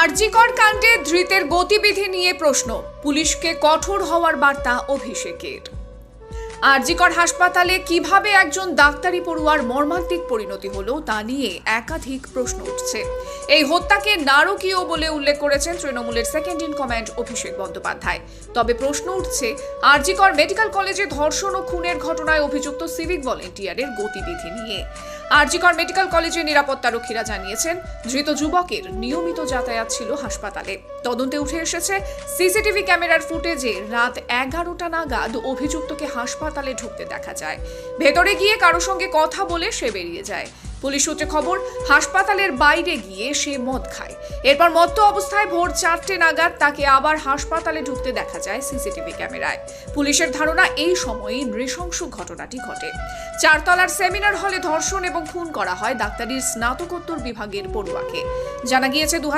আরজিকর কাণ্ডে ধৃতের গতিবিধি নিয়ে প্রশ্ন। পুলিশকে কঠোর হওয়ার বার্তা অভিষেকের। আরজিকর হাসপাতালে কীভাবে একজন ডাক্তারি পড়ুয়ার মর্মান্তিক পরিণতি হলো তা নিয়ে একাধিক প্রশ্ন উঠছে। এই হত্যাকে নারকীয় বলে উল্লেখ করেছেন তৃণমূলের second in command Abhishek Bandyopadhyay. তবে প্রশ্ন উঠছে, আরজিকর মেডিকেল কলেজে ধর্ষণ ও খুনের ঘটনায় অভিযুক্ত সিভিক ভলেন্টিয়ারের গতিবিধি নিয়ে। আরজিকর মেডিকেল কলেজের নিরাপত্তারক্ষীরা জানিয়েছেন, ধৃত যুবকের নিয়মিত যাতায়াত ছিল হাসপাতালে। তদন্তে উঠে এসেছে, সিসিটিভি ক্যামেরার ফুটেজে রাত এগারোটা নাগাদ অভিযুক্তকে হাসপাতালে ঢুকতে দেখা যায়। ভেতরে গিয়ে কারও সঙ্গে কথা বলে সে বেরিয়ে যায়। পুলিশ সূত্রে খবর, হাসপাতালের বাইরে গিয়ে সে মদ খায়। এরপর মত্ত অবস্থায় ভোর চারটে নাগাদ তাকে আবার হাসপাতালে ঢুকতে দেখা যায় সিসিটিভি ক্যামেরায়। পুলিশের ধারণা এই সময়েই নৃশংস ঘটনাটি ঘটে। চারতলার সেমিনার হলে ধর্ষণ এবং খুন করা হয় ডাক্তারির স্নাতকোত্তর বিভাগের পড়ুয়াকে। জানা গিয়েছে দু